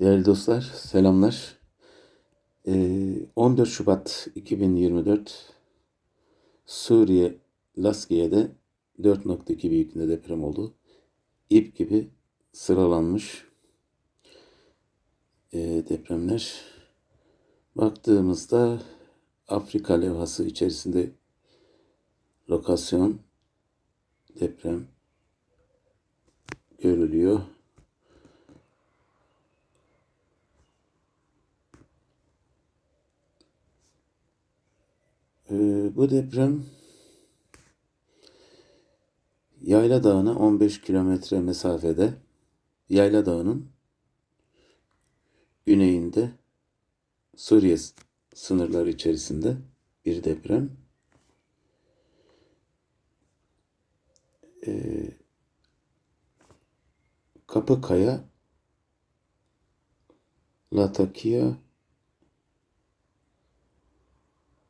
Değerli dostlar, selamlar. Ee, 14 Şubat 2024 Suriye Laskiye'de 4.2 büyüklüğünde deprem oldu. İp gibi sıralanmış ee, depremler. Baktığımızda Afrika levhası içerisinde lokasyon deprem görülüyor. Ee, bu deprem Yayla Dağı'na 15 kilometre mesafede Yayla Dağı'nın güneyinde Suriye sınırları içerisinde bir deprem. Ee, Kapıkaya Latakia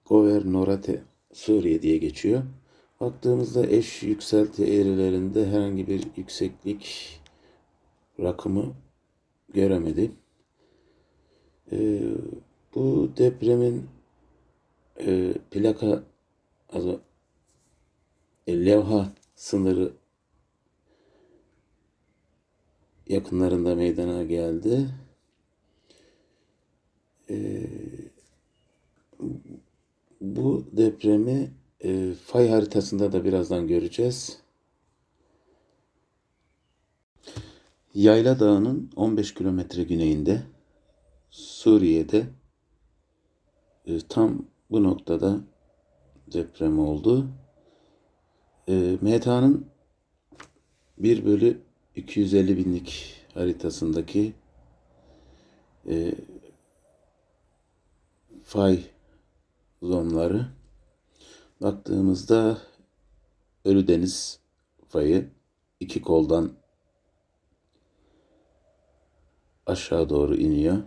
Governorate Suriye diye geçiyor. Baktığımızda eş yükselti eğrilerinde herhangi bir yükseklik rakımı göremedim. Ee, bu depremin e, plaka also, e, levha sınırı yakınlarında meydana geldi. Ee, bu depremi e, fay haritasında da birazdan göreceğiz. Yayla Dağı'nın 15 kilometre güneyinde Suriye'de e, tam bu noktada deprem oldu. E, MTA'nın 1 bölü 250 binlik haritasındaki e, fay zonları baktığımızda Ölüdeniz fayı iki koldan aşağı doğru iniyor.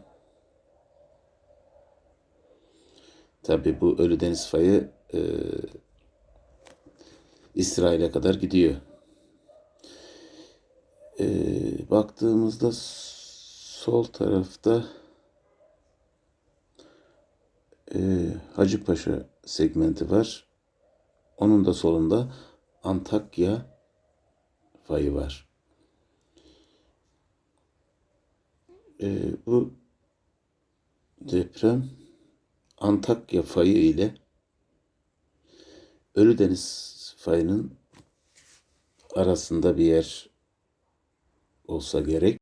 Tabi bu Ölüdeniz fayı e, İsrail'e kadar gidiyor. E, baktığımızda sol tarafta e, Hacıpaşa segmenti var. Onun da solunda Antakya fayı var. E, bu deprem Antakya fayı ile Ölüdeniz fayının arasında bir yer olsa gerek.